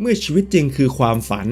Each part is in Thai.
เมื่อชีวิตจริงคือความฝัน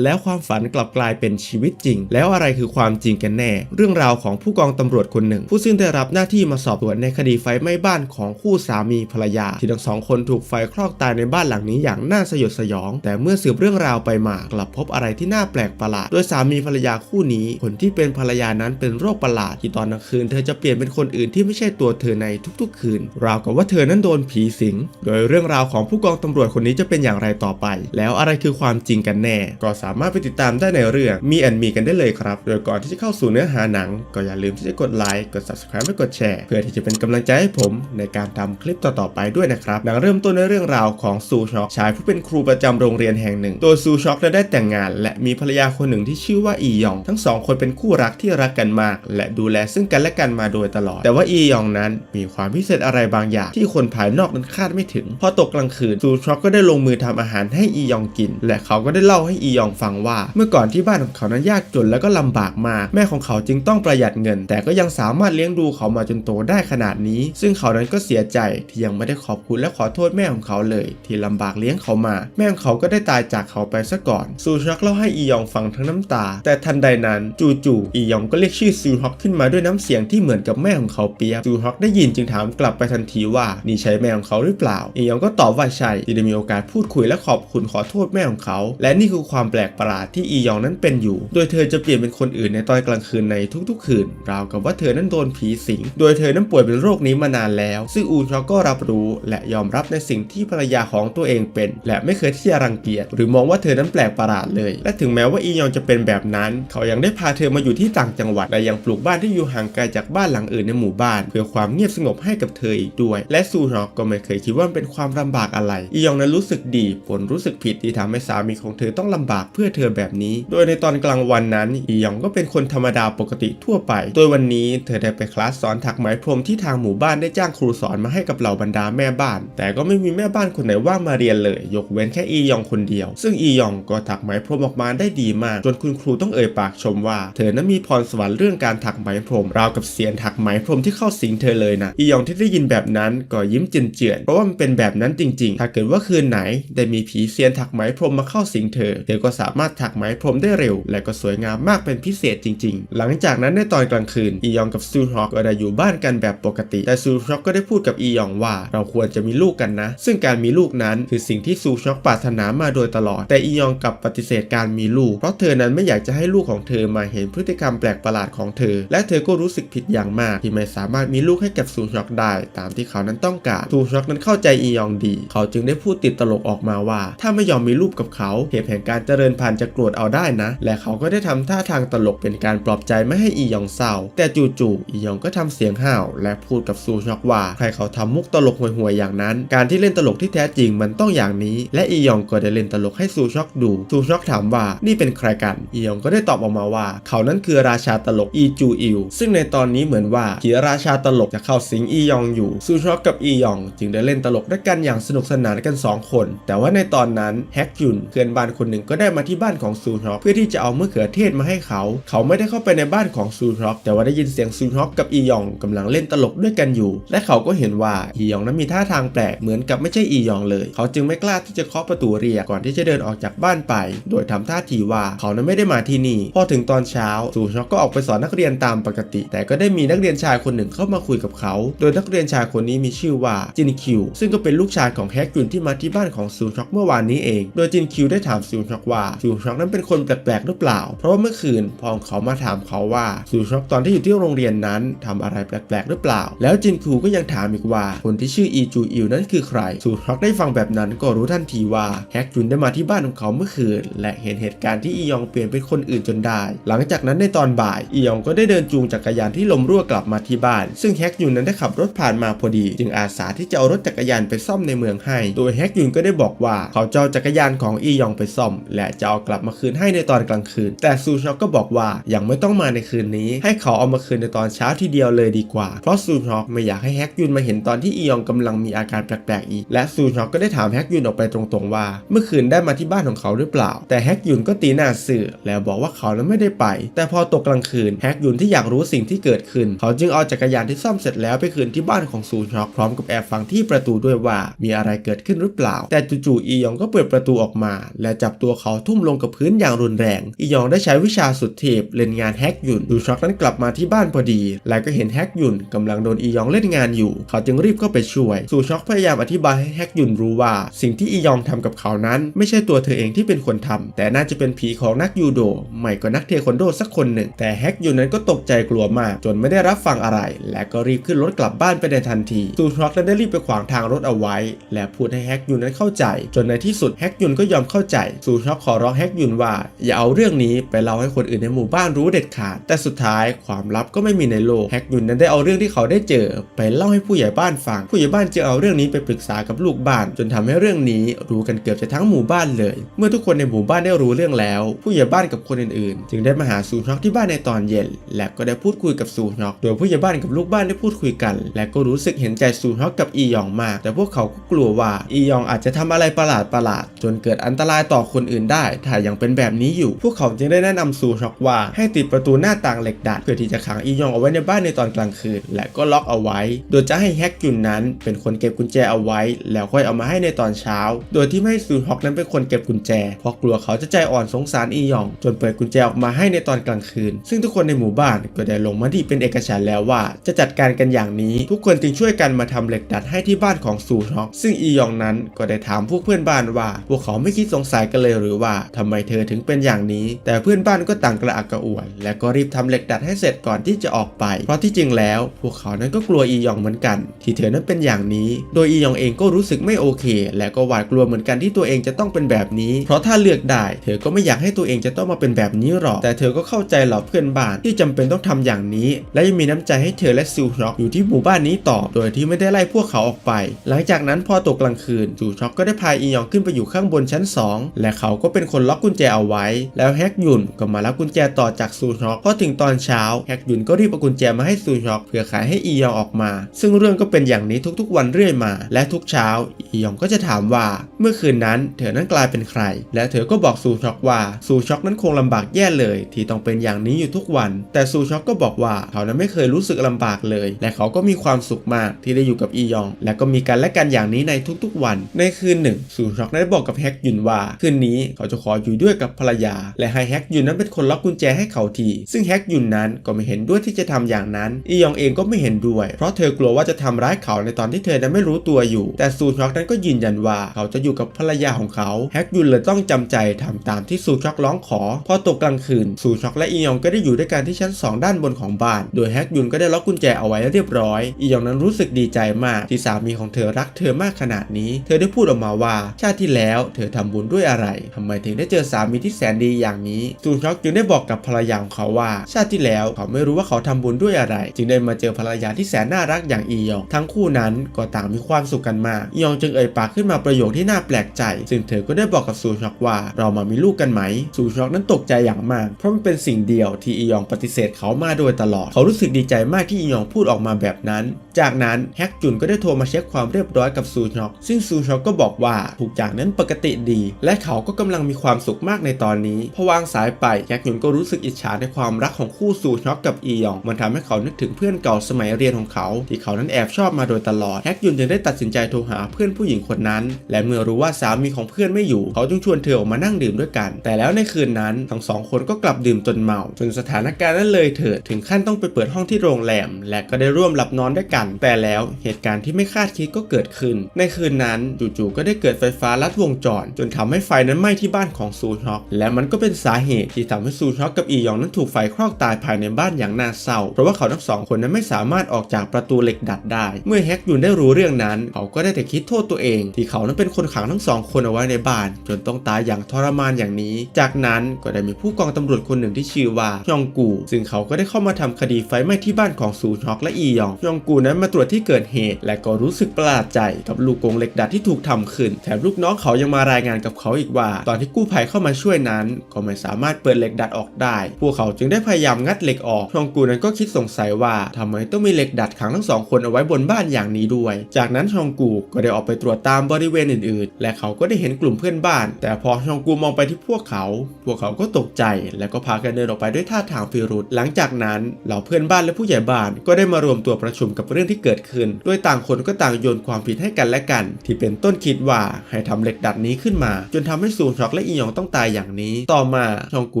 แล้วความฝันกลับกลายเป็นชีวิตจริง แล้วอะไรคือความจริงกันแน่ เรื่องราวของผู้กองตำรวจคนหนึ่ง ผู้ซึ่งได้รับหน้าที่มาสอบสวนในคดีไฟไหม้บ้านของคู่สามีภรรยา ที่ทั้งสองคนถูกไฟคลอกตายในบ้านหลังนี้อย่างน่าสยดสยอง แต่เมื่อสืบเรื่องราวไปมากลับพบอะไรที่น่าแปลกประหลาดโดยสามีภรรยาคู่นี้คนที่เป็นภรรยานั้นเป็นโรคประหลาดที่ตอนกลางคืนเธอจะเปลี่ยนเป็นคนอื่นที่ไม่ใช่ตัวเธอในทุกๆ คืน ราวกับว่าเธอนั้นโดนผีสิง โดยเรื่องราวของผู้กองตำรวจคนนี้จะเป็นอย่างไรต่อไป แล้วอะไรคือความจริงกันแน่ก็สามารถไปติดตามได้ในเรื่องมีแอนมีกันได้เลยครับ โดยก่อนที่จะเข้าสู่เนื้อหาหนัง ก็อย่าลืมที่จะกดไลค์กด subscribe และกดแชร์ เพื่อที่จะเป็นกำลังใจให้ผมในการทำคลิปต่อๆไปด้วยนะครับหนังเริ่มต้นในเรื่องราวของซูช็อกชายผู้เป็นครูประจำโรงเรียนแห่งหนึ่งตัวซูช็อกได้แต่งงาน และมีภรรยาคนหนึ่งที่ชื่อว่าอียอง ทั้งสองคนเป็นคู่รักที่รักกันมาก และดูแลซึ่งกันและกันมาโดยตลอด แต่ว่าอียองนั้นมีความพิเศษอะไรบางอย่าง ที่คนภายนอกนั้นคาดไม่ถึง พอตกกลางคืนซูช็อกก็ได้ลงมือทำอาหารให้อียองกิน และเขาก็ได้เล่าให้อียองฟังว่า เมื่อก่อนที่บ้านของเขานั้นยากจนและก็ลำบากมากแม่ของเขาจึงต้องประหยัดเงิน แต่ก็ยังสามารถเลี้ยงดูเขามาจนโตได้ขนาดนี้ ซึ่งเขานั้นก็เสียใจที่ยังไม่ได้ขอบคุณและขอโทษแม่ของเขาเลย ที่ลำบากเลี้ยงเขามา แม่ของเขาก็ได้ตายจากเขาไปซะก่อนซูช็อกเล่าให้อียองฟังทั้งน้ำตา แต่ทันใดนั้นจู่ๆอียองก็เรียกชื่อซูฮอกขึ้นมาด้วยน้ำเสียงที่เหมือนกับแม่ของเขาเปียซูฮอกได้ยินจึงถามกลับไปทันทีว่านี่ใช่แม่ของเขาหรือเปล่าอียองก็ตอบว่าใช่ที่ได้มีโอกาสพูดคุยและขอบคุณขอโทษแม่ของเขา และนี่คือความแปลลกประหลาดที่อียองนั้นเป็นอยู่ โดยเธอจะเปลี่ยนเป็นคนอื่นในตอนกลางคืนในทุกๆ คืน ราวกับว่าเธอนั้นโดนผีสิง โดยเธอนั้นป่วยเป็นโรคนี้มานานแล้ว ซึ่งอูช็อกก็รับรู้และยอมรับในสิ่งที่ภรรยาของตัวเองเป็น และไม่เคยที่จะรังเกียจ หรือมองว่าเธอนั้นแปลกประหลาดเลย และถึงแม้ว่าอียองจะเป็นแบบนั้น เขายังได้พาเธอมาอยู่ที่ต่างจังหวัดและยังปลูกบ้านที่อยู่ห่างไกลจากบ้านหลังอื่นในหมู่บ้าน เพื่อความเงียบสงบให้กับเธออีกด้วย และซูช็อกก็ไม่เคยคิดว่ามันเป็นความลำบากอะไร อียองนั้นรู้สึกดีผลรู้สึกผิดที่ทำให้สามีของเธอต้องลำบากเพื่อเธอแบบนี้ โดยในตอนกลางวันนั้นอียองก็เป็นคนธรรมดาปกติทั่วไป โดยวันนี้เธอได้ไปคลาสสอนถักไหมพรมที่ทางหมู่บ้านได้จ้างครูสอนมาให้กับเหล่าบรรดาแม่บ้าน แต่ก็ไม่มีแม่บ้านคนไหนว่างมาเรียนเลย ยกเว้นแค่อียองคนเดียว ซึ่งอียองก็ถักไหมพรมออกมาได้ดีมาก จนคุณครูต้องเอ่ยปากชมว่า เธอนั้นมีพรสวรรค์เรื่องการถักไหมพรม ราวกับเสียนถักไหมพรมที่เข้าสิงเธอเลยนะอียองที่ได้ยินแบบนั้นก็ยิ้มเจียนๆเพราะว่ามันเป็นแบบนั้นจริง ๆ ถ้าเกิดว่าคืนไหนได้มีผีเสียนถักไหมพรมมาเข้าสิงเธอเธอก็สามารถถักไหมพรมได้เร็ว และก็สวยงามมากเป็นพิเศษจริง ๆ หลังจากนั้นในตอนกลางคืนอียองกับซูฮอกก็ได้อยู่บ้านกันแบบปกติ แต่ซูฮอกก็ได้พูดกับอียองว่า เราควรจะมีลูกกันนะ ซึ่งการมีลูกนั้นคือสิ่งที่ซูฮอกปรารถนามาโดยตลอด แต่อียองกับปฏิเสธการมีลูก เพราะเธอนั้นไม่อยากจะให้ลูกของเธอมาเห็นพฤติกรรมแปลกประหลาดของเธอ และเธอก็รู้สึกผิดอย่างมาก ที่ไม่สามารถมีลูกให้กับซูฮอกได้ ตามที่เขานั้นต้องการซูฮอกนั้นเข้าใจอียองดี เขาจึงได้พูดติดตลกออกมาว่า ถ้าไม่ยอมมีลูกกับเขาเหตุแห่งการเจริญพันธุ์จะโกรธเอาได้นะ และเขาก็ได้ทำท่าทางตลกเป็นการปลอบใจไม่ให้อียองเศร้า แต่จู่ๆอียองก็ทำเสียงห้าว และพูดกับซูช็อกว่าใครเขาทำมุกตลกห่วยๆอย่างนั้น การที่เล่นตลกที่แท้จริงมันต้องอย่างนี้ และอียองก็ได้เล่นตลกให้ซูช็อกดูซูช็อกถามว่านี่เป็นใครกันอียองก็ได้ตอบออกมาว่า เขานั้นคือราชาตลกอีจูอิวซึ่งในตอนนี้เหมือนว่าผีราชาตลกจะเข้าสิงอียองอยู่ซูช็อกกับอียอง จึงได้เล่นตลกด้วยกันอย่างสนุกสนานกันสองคน แต่ว่าในตอนนั้นแฮกยุนเพื่อนบ้านคนหนึ่งก็ได้มาที่บ้านของซูช็อกเพื่อที่จะเอามะเขือเทศมาให้เขา เขาไม่ได้เข้าไปในบ้านของซูช็อกแต่ว่าได้ยินเสียงซูช็อกกับอียองกำลังเล่นตลกด้วยกันอยู่ และเขาก็เห็นว่าอียองนั้นมีท่าทางแปลกเหมือนกับไม่ใช่อียองเลย เขาจึงไม่กล้าที่จะเคาะประตูเรียกก่อนที่จะเดินออกจากบ้านไป โดยทำท่าทีว่าเขานั้นไม่ได้มาที่นี่ พอถึงตอนเช้าซูช็อกก็ออกไปสอนนักเรียนตามปกติ แต่ก็ได้มีนักเรียนชายคนหนึ่งเข้ามาคุยกับเขา โดยนักเรียนชายคนนี้มีชื่อว่าจินคิว ซึ่งก็เป็นลูกชายของแฮกยุนที่มาที่บ้านของซูช็อกเมื่อวานนี้เอง โดยจินคิวได้ถามซูช็อกว่าซูช็อกนั้นเป็นคนแปลกๆหรือเปล่า เพราะว่าเมื่อคืนพองเขามาถามเขาว่าซูช็อกตอนที่อยู่ที่โรงเรียนนั้นทำอะไรแปลกๆหรือเปล่า แล้วจินคิวก็ยังถามอีกว่าคนที่ชื่ออีจูอิวนั้นคือใครซูช็อกได้ฟังแบบนั้นก็รู้ทันทีว่าแฮกยุนได้มาที่บ้านของเขาเมื่อคืน และเห็นเหตุการณ์ที่อียองเปลี่ยนเป็นคนอื่นจนได้ หลังจากนั้นในตอนบ่ายอียองก็ได้เดินจูงจักรยานที่ลมรั่วกลับมาที่บ้าน ซึ่งแฮกยุนนั้นได้ขับรถผ่านมาพอดี จึงอาสาที่จะเอารถจักรยานไปซ่อมในเมืองให้ โดยแฮกยุนก็ได้บอกว่าเขาจะเอาจักรยานของอียองไปซ่อม และจะเอากลับมาคืนให้ในตอนกลางคืน แต่ซูชอกก็บอกว่ายังไม่ต้องมาในคืนนี้ ให้เขาเอามาคืนในตอนเช้าทีเดียวเลยดีกว่า เพราะซูชอกไม่อยากให้แฮกยุนมาเห็นตอนที่อียองกำลังมีอาการแปลกๆอีก และซูชอกก็ได้ถามแฮกยุนออกไปตรงๆว่า เมื่อคืนได้มาที่บ้านของเขาหรือเปล่า แต่แฮกยุนก็ตีหน้าสื่อแล้วบอกว่าเขานั้นไม่ได้ไป แต่พอตกกลางคืนแฮกยุนที่อยากรู้สิ่งที่เกิดขึ้น เขาจึงเอาจักรยานที่ซ่อมเสร็จแล้วไปคืนที่บ้านของซูชอกพร้อมกับแอบฟังที่ประตูด้วยว่า มีอะไรเกิดขึ้นหรือเปล่า แต่จู่ๆอียองก็เปิดประตูออกมา และจับตัวเขาทุ่มลงกับพื้นอย่างรุนแรง อียองได้ใช้วิชาสุดเทพเล่นงานแฮกยุนซูชอกนั้นกลับมาที่บ้านพอดี และก็เห็นแฮกยุนกำลังโดนอียองเล่นงานอยู่ เขาจึงรีบเข้าไปช่วยซูชอกพยายามอธิบายให้แฮกยุนรู้ว่า สิ่งที่อียองทำกับเขานั้น ไม่ใช่ตัวเธอเองที่เป็นคนทำแต่น่าจะเป็นผีของนักยูโดไม่ก็นักเทควันโดสักคนหนึ่ง แต่แฮกยุนนั้นก็ตกใจกลัวมาก จนไม่ได้รับฟังอะไร และก็รีบขึ้นรถกลับบ้านไปในทันทีซูชอกนั้นได้รีบไปขวางทางรถเอาไว้ และพูดให้แฮกยุนนั้นเข้าใจ จนในที่สุดแฮกยุนก็ยอมเข้าใจซูชอกขอร้องแฮกยุนว่าอย่าเอาเรื่องนี้ไปเล่าให้คนอื่นในหมู่บ้านรู้เด็ดขาด แต่สุดท้ายความลับก็ไม่มีในโลกแฮกยุนนั้นได้เอาเรื่องที่เขาได้เจอ ไปเล่าให้ผู้ใหญ่บ้านฟัง ผู้ใหญ่บ้านจึงเอาเรื่องนี้ไปปรึกษากับลูกบ้าน จนทำให้เรื่องนี้รู้กันเกือบจะทั้งหมู่บ้านเลย เมื่อทุกคนในหมู่บ้านได้รู้เรื่องแล้ว ผู้ใหญ่บ้านกับคนอื่นๆ จึงได้มาหาซูชอกที่บ้านในตอนเย็น และก็ได้พูดคุยกับซูชอกโดยผู้ใหญ่บ้านกับลูกบ้านได้พูดคุยกัน และก็รู้สึกเห็นใจซูชอกกับอียองมาก แต่พวกเขาก็กลัวว่าอียองอาจจะทำอะไรประหลาดประหลาดๆจนเกิดอันตรายต่อคนอื่นได้ถ้ายังเป็นแบบนี้อยู่ พวกเขาจึงได้แนะนำซูชอกว่า ให้ติดประตูหน้าต่างเหล็กดัดเพื่อที่จะขังอียองเอาไว้ในบ้านในตอนกลางคืน และก็ล็อกเอาไว้ โดยจะให้แฮกยุนนั้นเป็นคนเก็บกุญแจเอาไว้ แล้วค่อยเอามาให้ในตอนเช้า โดยที่ไม่ให้ซูฮอกนั้นเป็นคนเก็บกุญแจ เพราะกลัวเขาจะใจอ่อนสงสารอียอง จนเปิดกุญแจออกมาให้ในตอนกลางคืน ซึ่งทุกคนในหมู่บ้านก็ได้ลงมติเป็นเอกฉันแล้วว่า จะจัดการกันอย่างนี้ ทุกคนจึงช่วยกันมาทำเหล็กดัดให้ที่บ้านของซูฮอกซึ่งอียองนั้นก็ได้ถามพวกเพื่อนบ้านว่า พวกเขาไม่คิดสงสัยกันเลยหรือว่าทำไมเธอถึงเป็นอย่างนี้ แต่เพื่อนบ้านก็ต่างกระอักกระอ่วน และก็รีบทำเหล็กดัดให้เสร็จก่อนที่จะออกไป เพราะที่จริงแล้ว พวกเขานั้นก็กลัวอียองเหมือนกัน ที่เธอนั้นเป็นอย่างนี้ โดยอียองเองก็รู้สึกไม่โอเค และก็หวาดกลัวเหมือนกันที่ตัวเองจะต้องเป็นแบบนี้ เพราะถ้าเลือกได้ เธอก็ไม่อยากให้ตัวเองจะต้องมาเป็นแบบนี้หรอก แต่เธอก็เข้าใจเหล่าเพื่อนบ้านที่จำเป็นต้องทำอย่างนี้ และยังมีน้ำใจให้เธอและซิลช็อกอยู่ที่หมู่บ้านนี้ต่อ โดยที่ไม่ได้ไล่พวกเขาออกไป หลังจากนั้นพอตกกลางคืนซิลช็อกก็ได้พาอียองขึ้นไปอยู่ข้างบนชั้น 2 และเขาก็เป็นคนล็อกกุญแจเอาไว้ แล้วแฮกยุนก็มารับกุญแจต่อจากซูช็อกพอถึงตอนเช้าแฮกยุนก็รีบเอากุญแจมาให้ซูช็อกเพื่อขายให้อียองออกมา ซึ่งเรื่องก็เป็นอย่างนี้ทุกๆ วันเรื่อยมา และทุกเช้าอียองก็จะถามว่า เมื่อคืนนั้นเธอนั้นกลายเป็นใคร และเธอก็บอกซูช็อกว่าซูช็อกนั้นคงลำบากแย่เลย ที่ต้องเป็นอย่างนี้อยู่ทุกวัน แต่ซูช็อกก็บอกว่าเขานั้นไม่เคยรู้สึกลำบากเลย และเขาก็มีความสุขมากที่ได้อยู่กับอียอง และก็มีกันและกันอย่างนี้ในทุกๆวัน ในคืนหนึ่งซูช็อกได้บอกกับแฮกยุนว่าคืนนี้เขาจะขออยู่ด้วยกับภรรยา และให้แฮกยุนนั้นเป็นคนล็อกกุญแจให้เขาที ซึ่งแฮกยุนนั้นก็ไม่เห็นด้วยที่จะทำอย่างนั้นอียองเองก็ไม่เห็นด้วย เพราะเธอกลัวว่าจะทำร้ายเขาในตอนที่เธอนั้นไม่รู้ตัวอยู่ แต่ซูช็อกนั้นก็ยืนยันว่าเขาจะอยู่กับภรรยาของเขาแฮกยุนเลยต้องจำใจทำตามที่ซูช็อกร้องขอ พอตกกลางคืนซูช็อกและอียองก็ได้อยู่ด้วยกันที่ชั้น 2 ด้านบนของบ้าน โดยแฮกยุนก็ได้ล็อกกุญแจเอาไว้เรียบร้อย อียองนั้นรู้สึกดีใจมากที่สามีของเธอรักเธอมากขนาดนี้ เธอได้พูดออกมาว่าชาติที่แล้ว เธอทำบุญด้วยอะไรทำไมถึงได้เจอสามีที่แสนดีอย่างนี้ซูช็อกจึงได้บอกกับภรรยาของเขาว่า ชาติที่แล้วเขาไม่รู้ว่าเขาทำบุญด้วยอะไร จึงได้มาเจอภรรยาที่แสนน่ารักอย่างอียอง ทั้งคู่นั้นก็ต่างมีความสุขกันมากอียองจึงเอ่ยปากขึ้นมาประโยคที่น่าแปลกใจ ซึ่งเธอก็ได้บอกกับซูช็อกว่า เรามามีลูกกันไหมซูช็อกนั้นตกใจอย่างมาก เพราะมันเป็นสิ่งเดียวที่อียองปฏิเสธเขามาโดยตลอด เขารู้สึกดีใจมากที่อียองพูดออกมาแบบนั้น จากนั้นแฮกจุนก็ได้โทรมาเช็คความเรียบร้อยกับซูช็อกซึ่งซูช็อกก็บอกว่าทุกอย่างนั้นปกติดี และเขาก็กำลังมีความสุขมากในตอนนี้ พอวางสายไปแฮกจุนก็รู้สึกอิจฉาในความรักของคู่ซูช็อกกับอียอง มันทำให้เขานึกถึงเพื่อนเก่าสมัยเรียนของเขา ที่เขานั้นแอบชอบมาโดยตลอดแฮกยุนจึงได้ตัดสินใจโทรหาเพื่อนผู้หญิงคนนั้น และเมื่อรู้ว่าสามีของเพื่อนไม่อยู่ เขาจึงชวนเธอออกมานั่งดื่มด้วยกัน แต่แล้วในคืนนั้นทั้งสองคนก็กลับดื่มจนเมาจนสถานการณ์นั้นเลยเถิดถึงขั้นต้องไปเปิดห้องที่โรงแรม และก็ได้ร่วมหลับนอนด้วยกัน แต่แล้วเหตุการณ์ที่ไม่คาดคิดก็เกิดขึ้น ในคืนนั้นจู่ๆก็ได้เกิดไฟฟ้าลัดวงจร จนทำให้ไฟนั้นไหม้ที่บ้านของซูฮอกและมันก็เป็นสาเหตุที่ทำให้ซูฮอกกับอียองนั้นถูกไฟคลอกตายภายในบ้านอย่างน่าเศร้า เพราะว่าเขาทั้งสองคนนั้นไม่สามารถออกจากประตูเหล็กดัดได้ เมื่อแฮกยุนได้รู้เรื่องนั้น เขาก็ได้แต่คิดโทษตัวเอง ที่เขานั้นเป็นคนขังทั้งสองคนเอาไว้ในบ้าน จนต้องตายอย่างทรมานอย่างนี้ จากนั้นก็ได้มีผู้กองตำรวจคนหนึ่งที่ชื่อว่ายองกู ซึ่งเขาก็ได้เข้ามาทำคดีไฟไหม้ที่บ้านของซูฮอกและอียองยองกูนั้นมาตรวจที่เกิดเหตุ และก็รู้สึกประหลาดใจกับลูกกงเหล็กดัดที่ถูกทำขึ้น แถมลูกน้องเขายังมารายงานกับเขาอีกว่าตอนที่กู้ภัยเข้ามาช่วยนั้น ก็ไม่สามารถเปิดเหล็กดัดออกได้ พวกเขาจึงได้พยายามงัดเหล็กออกชองกูนั้นก็คิดสงสัยว่าทำไมต้องมีเหล็กดัดขังทั้งสองคนเอาไว้บนบ้านอย่างนี้ด้วย จากนั้นชองกูก็ได้ออกไปตรวจตามบริเวณอื่นๆ และเขาก็ได้เห็นกลุ่มเพื่อนบ้าน แต่พอชองกูมองไปที่พวกเขา พวกเขาก็ตกใจ และก็พากันเดินออกไปด้วยท่าทางพิรุษหลังจากนั้นเหล่าเพื่อนบ้านและผู้ใหญ่บ้านก็ได้มารวมตัวประชุมกับเรื่องที่เกิดขึ้นโดยต่างคนก็ต่างโยนความผิดให้กันและกัน ที่เป็นต้นคิดว่าให้ทำเหล็กดัดนี้ขึ้นมา จนทำให้ซูนช็อกและอีหยองต้องตายอย่างนี้ ต่อมาชองกู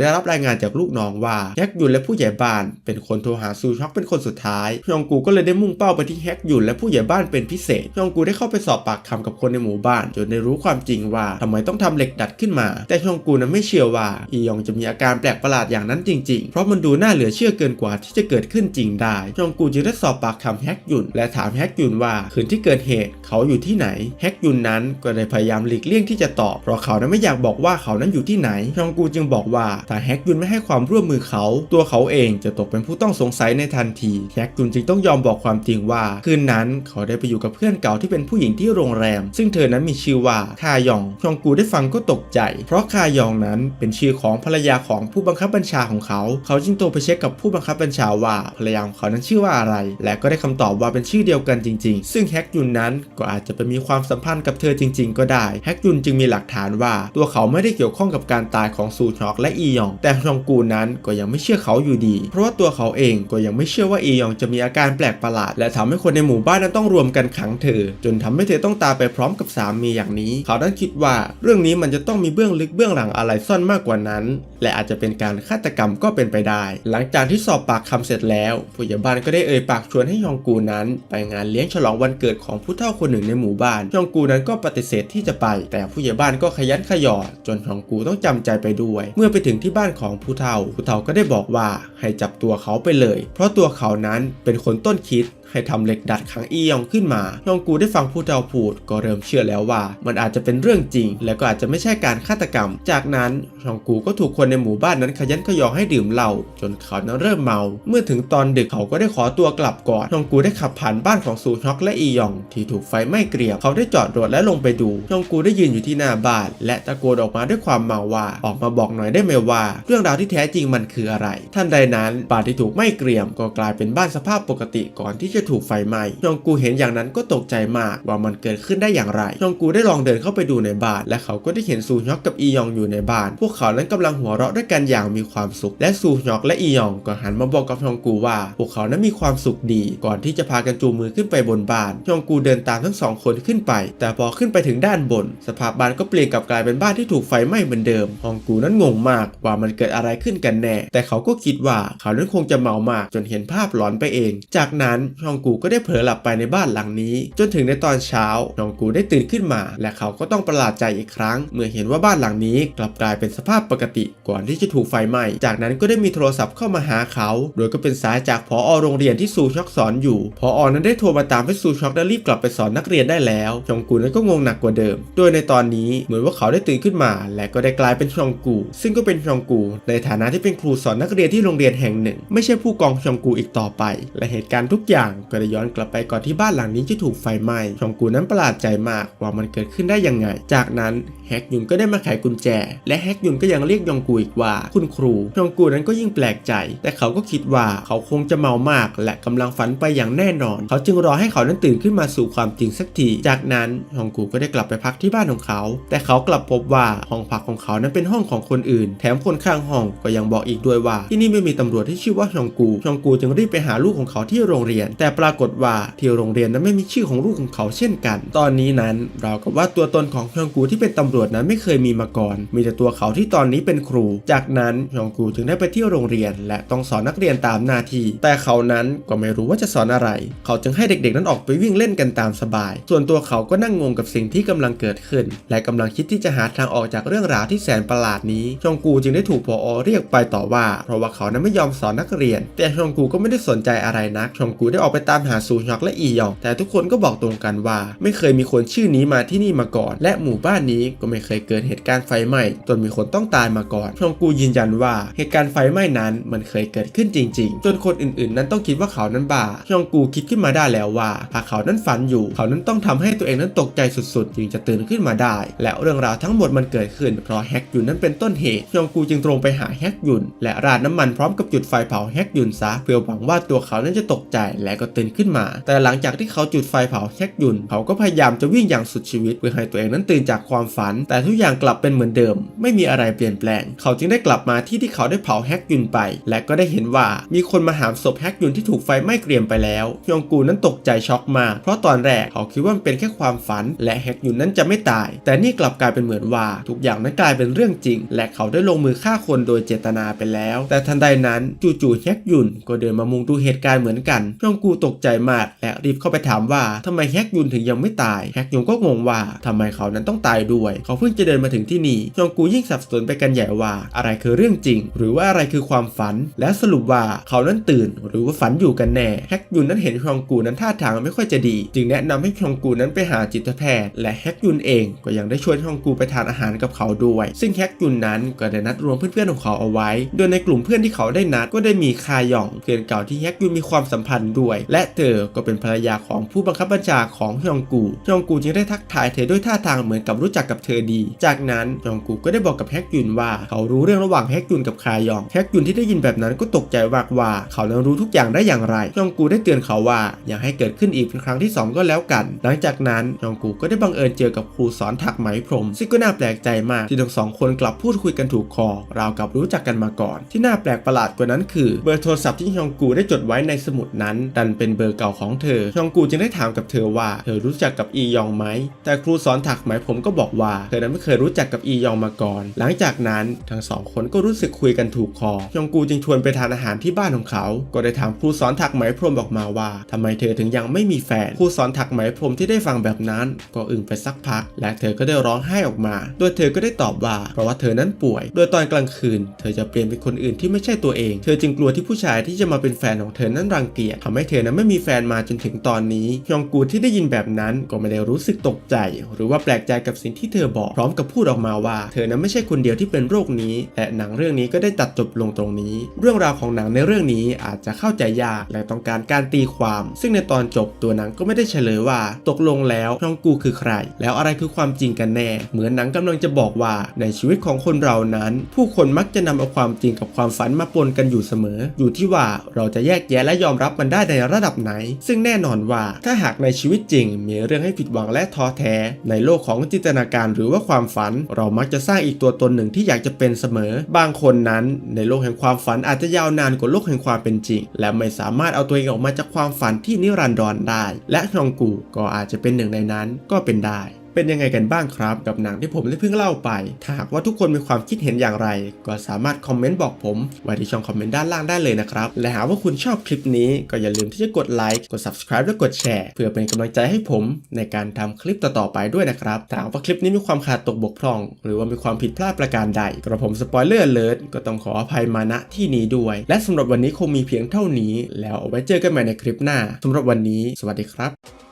ได้รับรายงานจากลูกน้องว่าแฮกยุนและผู้ใหญ่บ้าน เป็นคนโทรหาซูช็อกเป็นคนสุดท้ายชองกูก็เลยได้มุ่งเป้าไปที่แฮกยุนและผู้ใหญ่บ้านเป็นพิเศษชองกูได้เข้าไปสอบปากคำกับคนในหมู่บ้านจนได้รู้ความจริงว่าทำไมต้องทำเหล็กดัดขึ้นมา แต่ชองกูนั้นไม่เชื่อว่าอีหยองจะมีอาการแปลกประหลาดอย่างนั้นจริงๆ เพราะมันดูน่าเหลือเชื่อเกินกว่าที่จะเกิดขึ้นจริงได้ชองกูจึงได้สอบปากคำแฮกยุนและถามแฮกยุนว่าคืนที่เกิดเหตุเขาอยู่ที่ไหนแฮกยุนนั้นก็ได้พยายามหลีกเลี่ยงที่จะตอบเพราะเขานั้นไม่อยากบอกว่าเขานั้นอยู่ที่ไหนชองกูจึงบอกว่าถ้าแฮกยุนไม่ให้ความร่วมมือเขา ตัวเขาเองจะตกเป็นผู้ต้องสงสัยในทันทีแฮกยุนจึงต้องยอมบอกความจริงว่า คืนนั้นเขาได้ไปอยู่กับเพื่อนเก่าที่เป็นผู้หญิงที่โรงแรม ซึ่งเธอนั้นมีชื่อว่าคายองชองกูได้ฟังก็ตกใจ เพราะคายองนั้นเป็นชื่อของภรรยาของผู้บังคับบัญชาของเขา เขาจึงโทรไปเช็คกับผู้บังคับบัญชาว่าภรรยาของเขานั้นชื่อว่าอะไร และก็ได้คำตอบว่าเป็นชื่อเดียวกันจริง ๆ ซึ่งแฮกยุนนั้นก็อาจจะไปมีความสัมพันธ์กับเธอจริง ๆ ก็ได้แฮกยุนจึงมีหลักฐานว่าตัวเขาไม่ได้เกี่ยวข้องกับการตายของซูชอกและอียอง แต่ชองกูนั้นก็ยังไม่เชื่อเขาอยู่ดี เพราะว่าตัวเขาเองก็ยังไม่เชื่อว่าอียองจะมีอาการแปลกประหลาด และทำให้คนในหมู่บ้านนั้นต้องรวมกันขังเธอ จนทำให้เธอต้องตายไปพร้อมกับสามีอย่างนี้ เขานั้นคิดว่าเรื่องนี้มันจะต้องมีเบื้องลึกเบื้องหลังอะไรซ่อนมากกว่านั้น และอาจจะเป็นการฆาตกรรมก็เป็นไปได้ หลังจากที่สอบปากคำเสร็จแล้วผู้ใหญ่บ้านก็ได้เอ่ยปากชวนให้ยองกูนั้น ไปงานเลี้ยงฉลองวันเกิดของผู้เฒ่าคนหนึ่งในหมู่บ้านยองกูนั้นก็ปฏิเสธที่จะไป แต่ผู้ใหญ่บ้านก็ขยันขยอจนยองกูต้องจำใจไปด้วย เมื่อไปถึงที่บ้านของผู้เฒ่าผู้เฒ่าก็ได้บอกว่าให้จับตัวเขาไปเลย เพราะตัวเขานั้นเป็นคนต้นคิด ให้ทำเหล็กดัดขังอียองขึ้นมา ยองกูได้ฟังผู้เฒ่าพูดก็เริ่มเชื่อแล้วว่า มันอาจจะเป็นเรื่องจริง และก็อาจจะไม่ใช่การฆาตกรรม จากนั้นยองกูก็ถูกคนในหมู่บ้านนั้นขยันขยอให้ดื่มเหล้าจนเขานั้นเริ่มเมา เมื่อถึงตอนดึกเขาก็ได้ขอตัวกลับก่อนยองกูได้ขับผ่านบ้านของซูฮอกและอียอง ที่ถูกไฟไหม้เกรียมเขาได้จอดรถและลงไปดูยองกูได้ยืนอยู่ที่หน้าบ้านและตะโกนออกมาด้วยความเมาว่าออกมาบอกหน่อยได้ไหมว่า เรื่องราวที่แท้จริงมันคืออะไร ท่านใดนั้นบ้านที่ถูกไหม้เกรียมก็กลายเป็นบ้านสภาพปกติก่อนที่จะถูกไฟไหม้ยองกูเห็นอย่างนั้นก็ตกใจมากว่ามันเกิดขึ้นได้อย่างไรยองกูได้ลองเดินเข้าไปดูในบ้าน และเขาก็ได้เห็นซูฮยอกกับอียองอยู่ในบ้าน พวกเขานั้นกำลังหัวเราะด้วยกันอย่างมีความสุข และซูฮยอกและอียองก็หันมาบอกกับยองกูว่า พวกเขานั้นมีความสุขดี ก่อนที่จะพากันจูงมือขึ้นไปบนบ้านยองกูเดินตามทั้งสองคนขึ้นไป แต่พอขึ้นไปถึงด้านบน สภาพบ้านก็เปลี่ยนกลับกลายเป็นบ้านที่ถูกไฟไหม้เหมือนเดิมยองกูนั้นงงมากว่ามันเกิดอะไรขึ้นกันแน่ แต่เขาก็คิดว่าเขานั้นคงจะเมามากจนเห็นภาพหลอนไปเอง จากนั้นยองกูก็ได้เผลอหลับไปในบ้านหลังนี้ จนถึงในตอนเช้ายองกูได้ตื่นขึ้นมา และเขาก็ต้องประหลาดใจอีกครั้ง เมื่อเห็นว่าบ้านหลังนี้กลับกลายเป็นสภาพปกติ ก่อนที่จะถูกไฟไหม้จากนั้นก็ได้มีโทรศัพท์เข้ามาหาเขา โดยก็เป็นสายจากพอโรงเรียนที่ซูช็อกสอนอยู่พออนั้นได้โทรมาตามให้ซูช็อกได้รีบกลับไปสอนนักเรียนได้แล้วชองกูนั้นก็งงหนักกว่าเดิม โดยในตอนนี้เหมือนว่าเขาได้ตื่นขึ้นมา และก็ได้กลายเป็นชองกู ซึ่งก็เป็นชองกู ในฐานะที่เป็นครูสอนนักเรียนที่โรงเรียนแห่งหนึ่ง ไม่ใช่ผู้กองชองกูอีกต่อไป และเหตุการณ์ทุกอย่างก็ได้ย้อนกลับไปก่อนที่บ้านหลังนี้จะถูกไฟไหม้ชองกูนั้นประหลาดใจมากว่ามันเกิดขึ้นได้ยังไง จากนั้นแฮกยุนก็ได้มาไขกุญแจ และแฮกยุนก็ยังเรียกยองกูอีกว่า คุณครูยองกูนั้นก็ยิ่งแปลกใจ แต่เขาก็คิดว่าเขาคงจะเมามาก และกำลังฝันไปอย่างแน่นอน เขาจึงรอให้เขานั้นตื่นขึ้นมาสู่ความจริงสักที จากนั้นยองกูก็ได้กลับไปพักที่บ้านของเขา แต่เขากลับพบว่าห้องพักของเขานั้นเป็นห้องของคนอื่น แถมคนข้างห้องก็ยังบอกอีกด้วยว่า ที่นี่ไม่มีตำรวจที่ชื่อว่าชองกูชองกูจึงรีบไปหาลูกของเขาที่โรงเรียน แแต่ปรากฏว่าที่โรงเรียนนั้นไม่มีชื่อของลูกของเขาเช่นกัน ตอนนี้นั้นเรากับว่าตัวตนของชองกูที่เป็นตำรวจนั้นไม่เคยมีมาก่อน มีแต่ตัวเขาที่ตอนนี้เป็นครู จากนั้นชองกูจึงได้ไปเที่ยวโรงเรียน และต้องสอนนักเรียนตามหน้าที่แต่เขานั้นก็ไม่รู้ว่าจะสอนอะไร เขาจึงให้เด็กๆ นั้นออกไปวิ่งเล่นกันตามสบาย ส่วนตัวเขาก็นั่งงงกับสิ่งที่กำลังเกิดขึ้น และกำลังคิดที่จะหาทางออกจากเรื่องราวที่แสนประหลาดนี้ชองกูจึงได้ถูกพออเรียกไปต่อว่า เพราะว่าเขานั้นไม่ยอมสอนนักเรียน แต่ชองกูก็ไม่ได้สนใจอะไรนักชองกูได้ออกไปตามหาซูฮยอกและอียอง แต่ทุกคนก็บอกตรงกันว่า ไม่เคยมีคนชื่อนี้มาที่นี่มาก่อน และหมู่บ้านนี้ก็ไม่เคยเกิดเหตุการณ์ไฟไหม้จนมีคนต้องตายมาก่อนชองกูยืนยันว่าเหตุการณ์ไฟไหม้นั้นมันเคยเกิดขึ้นจริง ๆ จนคนอื่นๆ นั้นต้องคิดว่าเขานั้นบ้าชองกูคิดขึ้นมาได้แล้วว่าหากเขานั้นฝันอยู่ เขานั้นต้องทำให้ตัวเองนั้นตกใจสุดๆ จึงจะตื่นขึ้นมาได้ และเรื่องราวทั้งหมดมันเกิดขึ้นเพราะแฮกยุนนั้นเป็นต้นเหตุชองกูจึงตรงไปหาแฮกยุน และราดน้ำมันพร้อมกับจุดไฟเผาแฮกยุนซะเพื่อหวังว่าตัวเขานั้นจะตกใจและก็ตื่นขึ้นมา แต่หลังจากที่เขาจุดไฟเผาแฮกยุน เขาก็พยายามจะวิ่งอย่างสุดชีวิต เพื่อให้ตัวเองนั้นตื่นจากความฝัน แต่ทุกอย่างกลับเป็นเหมือนเดิม ไม่มีอะไรเปลี่ยนแปลง เขาจึงได้กลับมาที่ที่เขาได้เผาแฮกยุนไป และก็ได้เห็นว่ามีคนมาหามศพแฮกยุนที่ถูกไฟไหม้เกรียมไปแล้วยองกูนั้นตกใจช็อกมาก เพราะตอนแรกเขาคิดว่ามันเป็นแค่ความฝัน และแฮกยุนนั้นจะไม่ตาย แต่นี่กลับกลายเป็นเหมือนว่าทุกอย่างนั้นกลายเป็นเรื่องจริง และเขาได้ลงมือฆ่าคนโดยเจตนาไปแล้ว แต่ทันใดนั้นจู่ๆแฮกยุนก็เดินมามุงดูเหตุการณ์เหมือนกันยองกูตกใจมากและรีบเข้าไปถามว่าทำไมแฮกยุนถึงยังไม่ตายแฮกยุนก็งงว่าทำไมเขานั้นต้องตายด้วย เขาเพิ่งจะเดินมาถึงที่นี่ยองกูยิ่งสับสนไปกันใหญ่ว่า อะไรคือเรื่องจริง หรือว่าอะไรคือความฝัน และสรุปว่าเขานั้นตื่น หรือว่าฝันอยู่กันแน่แฮกยุนนั้นเห็นชองกูนั้นท่าทางไม่ค่อยจะดี จึงแนะนำให้ชองกูนั้นไปหาจิตแพทย์ และแฮกยุนเองก็ยังได้ชวนชองกูไปทานอาหารกับเขาด้วย ซึ่งแฮกยุนนั้นก็ได้นัดรวมเพื่อนๆของเขาเอาไว้ โดยในกลุ่มเพื่อนที่เขาได้นัดก็ได้มีคาหยองเพื่อนเก่าที่แฮกยุนมีความสัมพันธ์ด้วยและเธอก็เป็นภรรยาของผู้บังคับบัญชาของฮยองกูฮยองกูจึงได้ทักทายเธอด้วยท่าทางเหมือนกับรู้จักกับเธอดี จากนั้นฮยองกูก็ได้บอกกับแฮกยุนว่า เขารู้เรื่องระหว่างแฮกยุนกับคายองแฮกยุนที่ได้ยินแบบนั้นก็ตกใจมากว่า เขานั้นรู้ทุกอย่างได้อย่างไรฮยองกูได้เตือนเขาว่า อย่าให้เกิดขึ้นอีกเป็นครั้งที่สองก็แล้วกัน หลังจากนั้นฮยองกูก็ได้บังเอิญเจอกับครูสอนถักไหมพรม ซึ่งก็น่าแปลกใจมากที่ทั้งสองคนกลับพูดคุยกันถูกคอราวกับรู้จักกันมาก่อน ที่น่าแปลกประหลาดกว่านั้นคือเบอร์โทรศัพท์ที่ฮยองกูได้จดไว้ในสมุดนั้นดันเป็นเบอร์เก่าของเธอฮยองกูจึงได้ถามกับเธอว่า เธอรู้จักกับอียองไหม แต่ครูสอนถักไหมผมก็บอกว่า เธอนั้นไม่เคยรู้จักกับอียองมาก่อน หลังจากนั้นทั้งสองคนก็รู้สึกคุยกันถูกคอฮยองกูจึงชวนไปทานอาหารที่บ้านของเขา ก็ได้ถามครูสอนถักไหมพรมบอกมาว่าทำไมเธอถึงยังไม่มีแฟน ครูสอนถักไหมพรมที่ได้ฟังแบบนั้น ก็อึ้งไปสักพัก และเธอก็ได้ร้องไห้ออกมา โดยเธอก็ได้ตอบว่า เพราะว่าเธอนั้นป่วย โดยตอนกลางคืน เธอจะเปลี่ยนเป็นคนอื่นที่ไม่ใช่ตัวเอง เธอจึงกลัวที่ผู้ชายที่จะมาเป็นแฟนของเธอนั้นรังเกียจทำให้เธอนั้นไม่มีแฟนมาจนถึงตอนนี้ฮยองกูที่ได้ยินแบบนั้นก็ไม่ได้รู้สึกตกใจ หรือว่าแปลกใจกับสิ่งที่เธอบอกพร้อมกับพูดออกมาว่า เธอนั้นไม่ใช่คนเดียวที่เป็นโรคนี้ และหนังเรื่องนี้ก็ได้ตัดจบลงตรงนี้ เรื่องราวของหนังในเรื่องนี้อาจจะเข้าใจยากและต้องการการตีความ ซึ่งในตอนจบตัวหนังก็ไม่ได้เฉลยว่า ตกลงแล้วฮยองกูคือใคร แล้วอะไรคือความจริงกันแน่ เหมือนหนังกำลังจะบอกว่าในชีวิตของคนเรานั้น ผู้คนมักจะนำเอาความจริงกับความฝันมาปนกันอยู่เสมอ อยู่ที่ว่าเราจะแยกแยะและยอมรับมันได้ในระดับไหน ซึ่งแน่นอนว่าถ้าหากในชีวิตจริง มีเรื่องให้ผิดหวังและท้อแท้ ในโลกของจินตนาการหรือว่าความฝัน เรามักจะสร้างอีกตัวตนหนึ่งที่อยากจะเป็นเสมอ บางคนนั้นในโลกแห่งความฝันอาจจะยาวนานกว่าโลกแห่งความเป็นจริง และไม่สามารถเอาตัวเองออกมาจากความฝันที่นิรันดรได้ และนองกูก็อาจจะเป็นหนึ่งในนั้นก็เป็นได้ เป็นยังไงกันบ้างครับ กับหนังที่ผมได้เพิ่งเล่าไป ถ้าหากว่าทุกคนมีความคิดเห็นอย่างไร ก็สามารถคอมเมนต์บอกผมไว้ที่ช่องคอมเมนต์ด้านล่างได้เลยนะครับ และหากว่าคุณชอบคลิปนี้ก็อย่าลืมที่จะกดไลค์กด subscribe และกดแชร์เพื่อเป็นกำลังใจให้ผมในการทำคลิปต่อๆไปด้วยนะครับถ้าหากว่าคลิปนี้มีความขาดตกบกพร่อง หรือว่ามีความผิดพลาดประการใดกระผมสปอยเลอร์เลิศก็ต้องขออภัยมาณที่นี้ด้วย และสำหรับวันนี้คงมีเพียงเท่านี้ แล้วเอาไว้เจอกันใหม่ในคลิปหน้าสำหรับวันนี้ สวัสดีครับ